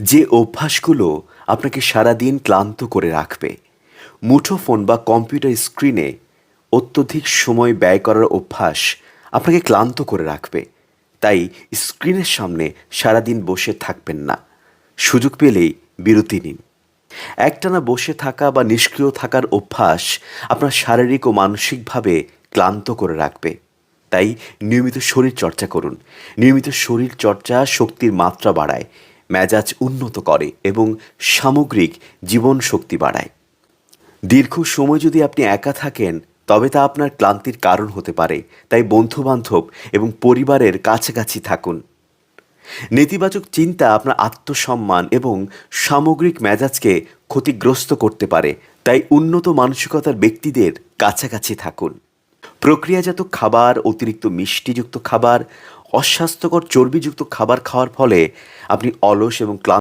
যে অভ্যাসগুলো আপনাকে সারাদিন ক্লান্ত করে রাখবে মুঠোফোন বা কম্পিউটার স্ক্রিনে অত্যধিক সময় ব্যয় করার অভ্যাস আপনাকে ক্লান্ত করে রাখবে। তাই স্ক্রিনের সামনে সারাদিন বসে থাকবেন না। সুযোগ পেলেই বিরতি নিন। একটানা বসে থাকা বা নিষ্ক্রিয় থাকার অভ্যাস আপনার শারীরিক ও মানসিকভাবে ক্লান্ত করে রাখবে। তাই নিয়মিত শরীর চর্চা করুন। নিয়মিত শরীর চর্চা শক্তির মাত্রা বাড়ায়। মেজাজ উন্নত করে এবং সামগ্রিক জীবন শক্তি বাড়ায়। দীর্ঘ সময় যদি আপনি একা থাকেন, তবে তা আপনার ক্লান্তির কারণ হতে পারে, তাই বন্ধুবান্ধব এবং পরিবারের কাছাকাছি থাকুন। নেতিবাচক চিন্তা আপনার আত্মসম্মান এবং সামগ্রিক মেজাজকে ক্ষতিগ্রস্ত করতে পারে, তাই উন্নত মানসিকতার ব্যক্তিদের কাছাকাছি থাকুন। প্রক্রিয়াজাত খাবার, অতিরিক্ত মিষ্টিযুক্ত খাবার অস্বাস্থ্যকর চর্বিযুক্ত খাবার খাওয়ার ফলে আপনি অলস এবং ক্লান্ত